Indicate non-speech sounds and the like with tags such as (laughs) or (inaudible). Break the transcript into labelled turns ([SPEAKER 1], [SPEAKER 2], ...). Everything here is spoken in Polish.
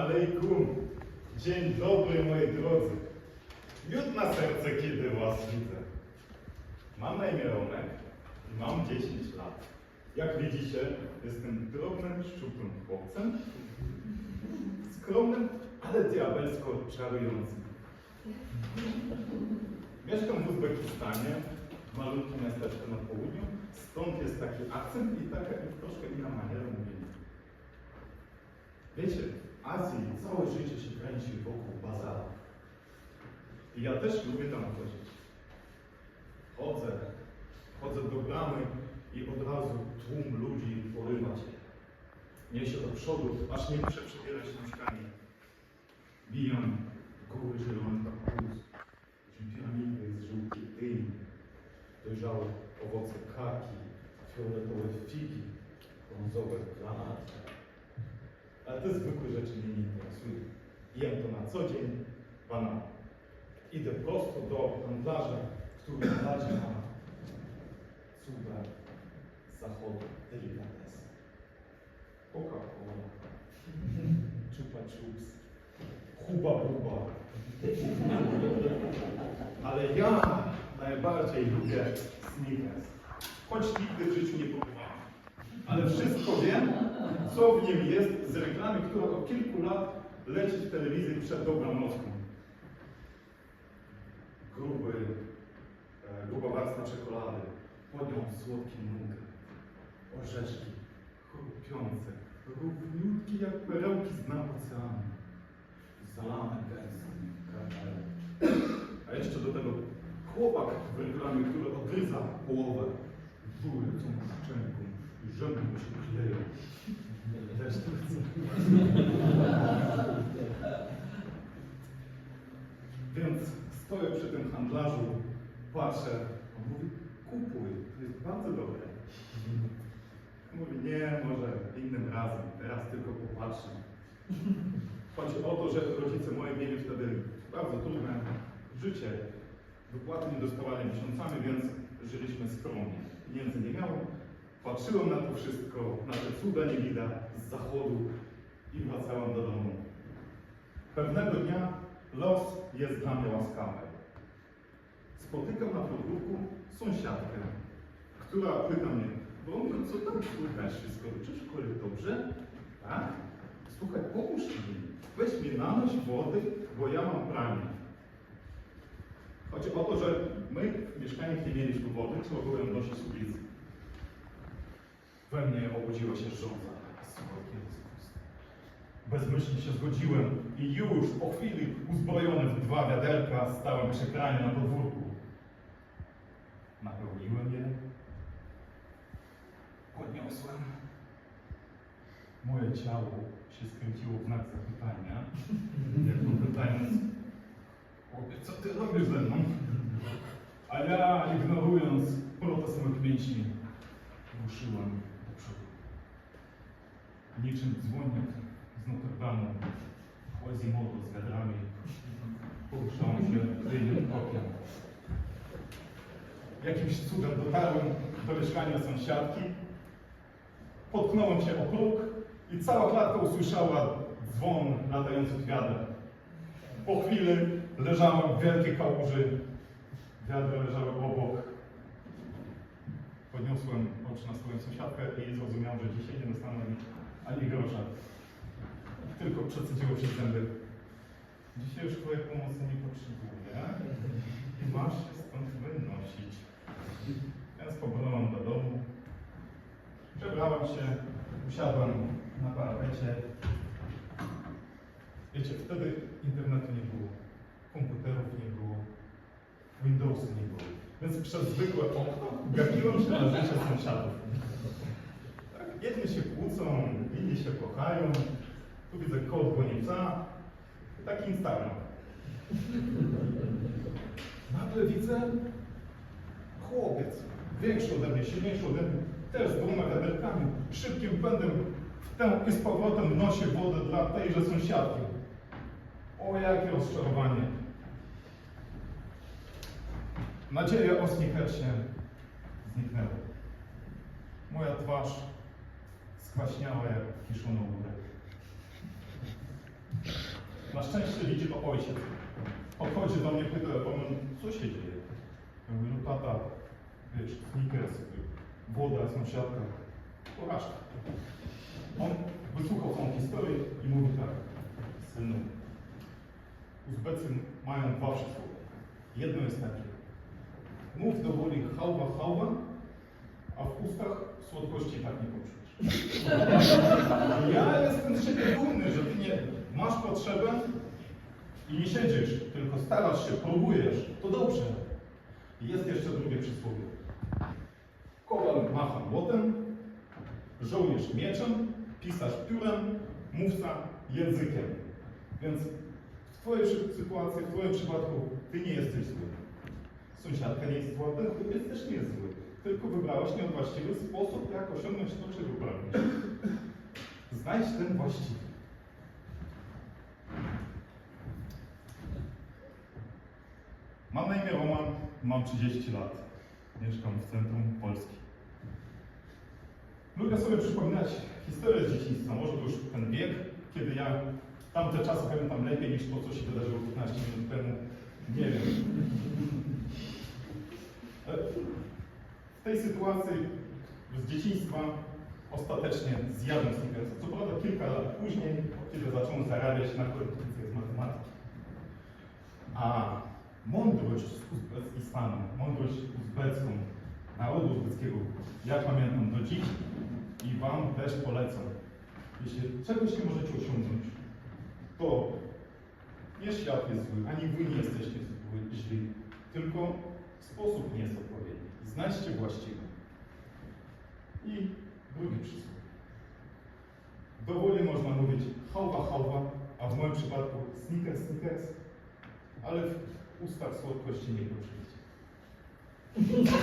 [SPEAKER 1] alejkum. Dzień dobry, moi drodzy. Miód na serce, kiedy was widzę. Mam na imię Romek i mam 10 lat. Jak widzicie, jestem drobnym, szczupłym chłopcem. Skromnym, ale diabelsko czarującym. Mieszkam w Uzbekistanie, w malutkim miasteczku na południu. Stąd jest taki akcent i taka i troszkę inna maniera mówienia. Wiecie, Azji całe życie się kręci wokół bazarów. I ja też lubię tam chodzić. Chodzę, chodzę do bramy i od razu tłum ludzi porywa cię. Niesie do przodu, aż nie muszę przebierać nóżkami. Bijam góry zielonych kukurydz, piramidy z żółtych dyń, dojrzałe owoce kaki, fioletowe figi, brązowe granaty. Ale te zwykłe rzeczy mnie nie interesują. Jem to na co dzień, banan. Idę prosto do handlarza, który radzi nam cuda zachodu, delikatesy. Coca-Cola, (laughs) Chupa Chups, Huba Buba. (laughs) Ale ja najbardziej lubię Snickers. Choć nigdy w życiu nie próbowałem. Ale wszystko co w nim jest z reklamy, która od kilku lat leci w telewizji przed dobranocką. Gruby, e, gruba warstwa czekolady, pod nią słodki nugget, orzeszki chrupiące, równiutkie jak perełki z dna oceanu, zalane gęstym karamelem. A jeszcze do tego chłopak w reklamie, który odgryza połowę dwójcą szczęką i żebym mu się. (laughs) Więc stoję przy tym handlarzu, patrzę, on mówi, kupuj, to jest bardzo dobre. Mówi, nie, może innym razem, teraz tylko popatrzę. Chodzi o to, że rodzice moi mieli wtedy bardzo trudne życie. Wypłaty nie dostawali miesiącami, więc żyliśmy skromnie. Pieniędzy nie miałem. Patrzyłem na to wszystko, na te cuda nie widać z zachodu i wracałem do domu. Pewnego dnia los jest dla mnie łaskawy. Spotykam na podwórku sąsiadkę, która pyta mnie, Romeo, co tam słychać? Wszystko czy w szkole dobrze? Tak? Słuchaj, pomóż mi. Weź mnie nanoś wody, bo ja mam pranie. Chodzi o to, że my w mieszkaniu nie mieliśmy wody, trzeba było ją nosić ulicy. We mnie obudziła się żądza. Słodkie rozpusty. Bezmyślnie się zgodziłem i już po chwili uzbrojony w dwa wiaderka stałem przy kranie na podwórku. Napełniłem je, podniosłem. Moje ciało się skręciło w znak zapytania, (laughs) pytając, chłopie, co ty robisz ze mną? A ja, ignorując protest moich mięśni, ruszyłem. Niczym dzwonnik z Notre Dame'u, Quasimodo z wiadrami, poruszałem się tylnym krokiem. Jakimś cudem dotarłem do mieszkania sąsiadki, potknąłem się o próg i cała klatka usłyszała dzwon latających wiader. Po chwili leżałem w wielkiej kałuży, wiadra leżały obok. Podniosłem oczy na swoją sąsiadkę i zrozumiałem, że dzisiaj nie dostanę ani grosza. Tylko przecydziło się zęby. Dzisiaj już Twojej pomocy nie potrzebuję i masz się stąd wynosić. Więc pobrałem do domu. Przebrałem się, usiadłem na parapecie. Wiecie, wtedy internetu nie było, komputerów nie było, Windowsy nie było. Więc przez zwykłe okno gapiłem się na życie sąsiadów. Tak, jedni się kłócą, inni się kochają. Tu widzę kot goni. Taki Instagram. Nagle widzę chłopiec, większy ode mnie, silniejszy ode mnie, też z dwoma wiaderkami, szybkim pędem w tę i z powrotem nosi wodę dla tejże sąsiadki. O, jakie rozczarowanie. Nadzieja o Snickersie zniknęła. Moja twarz skwaśniała jak kiszony ogórek. Na szczęście widzi to ojciec. Podchodzi do mnie, pyta, Roman, co się dzieje? Ja mówię, no tata, wiesz, sneakers, woda, sąsiadka, porażka. On wysłuchał tą historię i mówi tak, synu, Uzbecy mają dwa przysłowie. Jedno jest takie, mów do woli hałwa, hałwa, a w ustach słodkości tak nie poczujesz. Ja jestem z siebie dumny, że ty nie masz potrzebę i nie siedzisz, tylko starasz się, próbujesz. To dobrze. Jest jeszcze drugie przysłowie. Kowal macha młotem, żołnierz mieczem, pisarz piórem, mówca językiem. Więc w Twojej sytuacji, w Twoim przypadku, Ty nie jesteś zły. Sąsiadka nie jest zła, ten chłopiec też nie jest zły. Tylko wybrałaś niewłaściwy sposób, jak osiągnąć to, czego pragniesz. Znajdź ten właściwy. Mam na imię Roman, mam 30 lat. Mieszkam w centrum Polski. Lubię sobie przypominać historię z dzieciństwa. Może to już ten wiek, kiedy ja tamte czasy pamiętam lepiej niż to, co się wydarzyło 15 minut temu. Nie wiem. W tej sytuacji z dzieciństwa ostatecznie zjadłem Snickersa. Co prawda kilka lat później, kiedy zacząłem zarabiać na korepetycjach z matematyki. A mądrość z Uzbekistanu, mądrość uzbecką, narodu uzbeckiego, ja pamiętam do dziś i Wam też polecam. Jeśli czegoś nie możecie osiągnąć, to nie świat jest zły, ani Wy nie jesteście zły, źli, tylko sposób nie jest odpowiedni. Znajdźcie właściwy. I drugi przysłów. Dowolnie można mówić hałwa, hałwa, a w moim przypadku sneakers, sneakers, ale w ustach słodkości nie poczuliście.